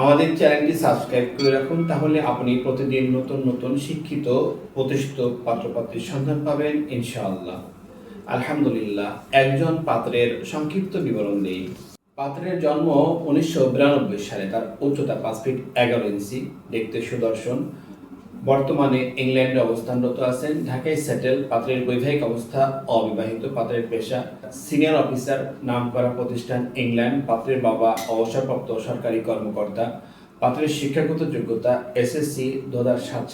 আমাদের চ্যানেলটি সাবস্ক্রাইব করে রাখুন, তাহলে আপনি প্রতিদিন নতুন নতুন শিক্ষিত, প্রতিষ্ঠিত পাত্রপাত্রীর সন্ধান পাবেন, ইনশাআল্লাহ। আলহামদুলিল্লাহ, একজন পাত্রের সংক্ষিপ্ত বিবরণ নেই পাত্রের জন্ম উনিশশো বিরানব্বই সালে, তার উচ্চতা পাঁচ ফিট এগারো ইঞ্চি, দেখতে সুদর্শন। বর্তমানে ইংল্যান্ডে অবস্থানরত আছেন। ঢাকায় সেটেল পাত্রের বৈবাহিক অবস্থা অবিবাহিত, পাত্রের পেশা সিনিয়র অফিসার নাম করা প্রতিষ্ঠান ইংল্যান্ড, পাত্রের বাবা অবসরপ্রাপ্ত সরকারি কর্মকর্তা, পাত্রের শিক্ষাগত যোগ্যতা এসএসসি দু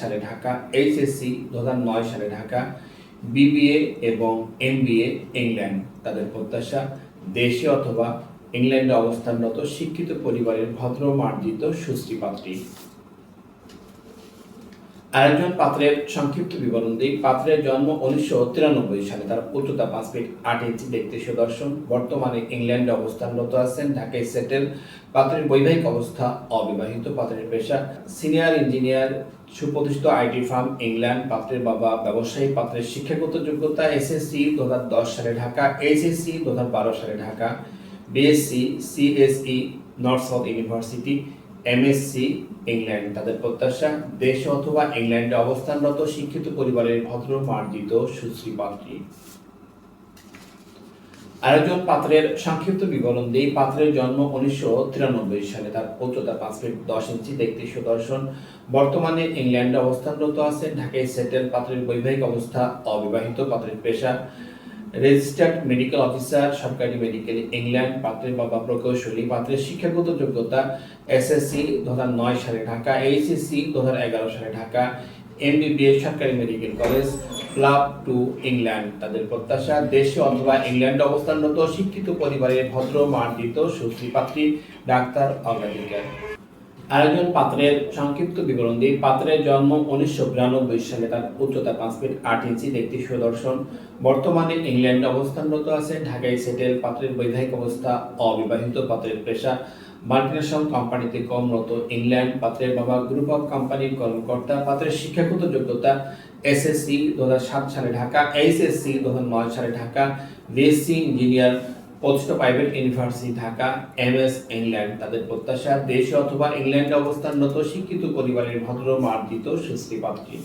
সালে ঢাকা এইচএসসি দু সালে ঢাকা বিবিএ এবং এমবিএ ইংল্যান্ড। তাদের প্রত্যাশা, দেশে অথবা ইংল্যান্ডে অবস্থানরত শিক্ষিত পরিবারের ভদ্র, মার্জিত, সুশ্রী পাত্রী। আরেকজন পাত্রের সংক্ষিপ্ত বিবরণ দিই। পাত্রের জন্ম উনিশশো তিরানব্বই সালে। তার উচ্চতা পাঁচ ফিট আট ইঞ্চি। দেখতে সুদর্শন। বর্তমানে ইংল্যান্ডে অবস্থানরত আছেন। ঢাকায় সেটেল। পাত্রের বৈবাহিক অবস্থা অবিবাহিত। পাত্রের পেশা সিনিয়র ইঞ্জিনিয়ার। সুপ্রতিষ্ঠিত আইটি ফার্ম ইংল্যান্ড। পাত্রের বাবা ব্যবসায়ী। পাত্রের শিক্ষাগত যোগ্যতা এসএসসি দু হাজার দশ সালে ঢাকা। এইচএসসি দু হাজার বারো সালে Dhaka. BSc, CSE, north south university. MSc England তাদের প্রত্যাশা, দেশে অথবা ইংল্যান্ডে অবস্থানরত শিক্ষিত পরিবারের ভদ্র, মার্জিত, সুশ্রী পাত্রী। আরেকজন পাত্রের সংক্ষিপ্ত বিবরণ দিই। পাত্রের জন্ম উনিশশো তিরানব্বই সালে। তার উচ্চতা পাঁচ ফিট দশ ইঞ্চি, দেখতে সুদর্শন। বর্তমানে ইংল্যান্ডে অবস্থানরত আছেন। ঢাকায় সেটেল পাত্রের বৈবাহিক অবস্থা, অবিবাহিত পাত্রের পেশা। রেজিস্টার্ড মেডিকেল অফিসার সরকারি মেডিকেল ইংল্যান্ড পাত্রের বাবা, প্রকৌশলী, পাত্রের শিক্ষাগত যোগ্যতা এসএসসি দু নয় সালে ঢাকা এইচএসসি দু হাজার এগারো সালে ঢাকা এমবিবিএস সরকারি medical college club two England. তাদের প্রত্যাশা, দেশে অথবা ইংল্যান্ডে অবস্থানরত, শিক্ষিত পরিবারের ভদ্র, মার্জিত, সুশ্রী পাত্রী, ডাক্তার, অগ্রাধিকার। আরেকজন পাত্রের সংক্ষিপ্ত বিবরণ দিই পাত্রের জন্ম উনিশশো বিরানব্বই সালে তার উচ্চতা পাঁচ ফিট আট ইঞ্চি দেখতে সুদর্শন। বর্তমানে ইংল্যান্ডে অবস্থানরত আছে। ঢাকায় সেটেল পাত্রের বৈবাহিক অবস্থা, অবিবাহিত পাত্রের পেশা। মাল্টিনেশনাল কোম্পানিতে কর্মরত ইংল্যান্ড পাত্রের বাবা গ্রুপ অফ কোম্পানির কর্মকর্তা। পাত্রের শিক্ষাগত যোগ্যতা এসএসসি দু সালে ঢাকা এইচএসসি দু সালে ঢাকা। বিএসসি ইঞ্জিনিয়ার প্রতিষ্ঠিত private university Dhaka MS England তাদের প্রত্যাশা, দেশে অথবা ইংল্যান্ডে অবস্থানরত, শিক্ষিত পরিবারের ভদ্র, মার্জিত, সুশ্রী পাত্রী।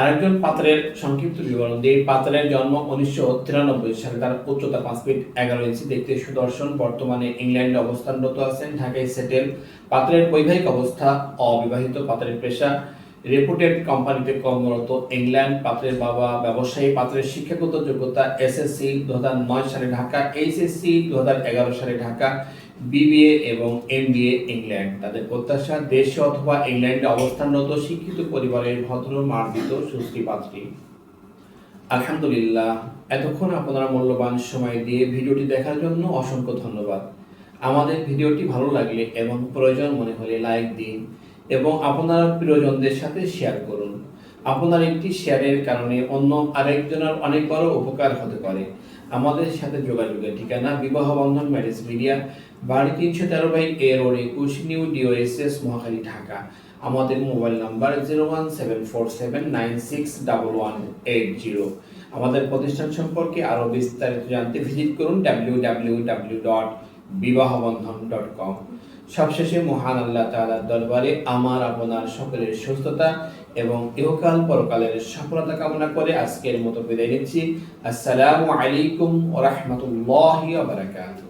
আরেকজন পাত্রের সংক্ষিপ্ত বিবরণ দিয়ে পাত্রের জন্ম উনিশশো তিরানব্বই সালে। তার উচ্চতা পাঁচ ফিট এগারো ইঞ্চি। দেখতে সুদর্শন। বর্তমানে ইংল্যান্ডে অবস্থানরত আছেন। ঢাকায় সেটেল পাত্রের বৈবাহিক অবস্থা, অবিবাহিত পাত্রের পেশা। রেপুটেড কোম্পানিতে কর্মরত ইংল্যান্ড পাত্রের বাবা, ব্যবসায়ী পাত্রের শিক্ষাগত যোগ্যতা এসএসসি দু নয় সালে ঢাকা এইচএসসি দু এগারো সালে ঢাকা বিবিএ এবং এমবিএ ইংল্যান্ড তাদের প্রত্যাশা, দেশে অথবা ইংল্যান্ডে অবস্থানরত শিক্ষিত পরিবারের ভদ্র, মার্জিত সুশ্রী পাত্রী। আলহামদুলিল্লাহ। এতক্ষণ আপনারা মূল্যবান সময় দিয়ে ভিডিওটি দেখার জন্য অসংখ্য ধন্যবাদ। আমাদের ভিডিওটি ভালো লাগলে এবং প্রয়োজন মনে হলে লাইক দিন। এবং আপনার প্রিয়জনদের সাথে শেয়ার করুন। আপনার একটি শেয়ারের কারণে অন্য আরেকজনের অনেক বড় উপকার হতে পারে। আমাদের সাথে যোগাযোগের ঠিকানা বিবাহ বন্ধন ম্যারেজ মিডিয়া বাড়ি তিনশো তেরো বাই এ রোড একুশ নিউ ডিওএসএস, মহাখালী, ঢাকা। আমাদের mobile number zero one seven four seven nine six double one eight zero. আমাদের প্রতিষ্ঠান সম্পর্কে আরও বিস্তারিত জানতে ভিজিট করুন W W W dot Bibahabandhan dot com. সবশেষে মহান আল্লাহ তালার দরবারে আমার, আপনার সকলের সুস্থতা এবং ইহকাল পরকালের সফলতা কামনা করে আজকের মতো বিদায় নিচ্ছি। আসসালামু আলাইকুম ওয়া রাহমাতুল্লাহি ওয়া বারাকাতুহু।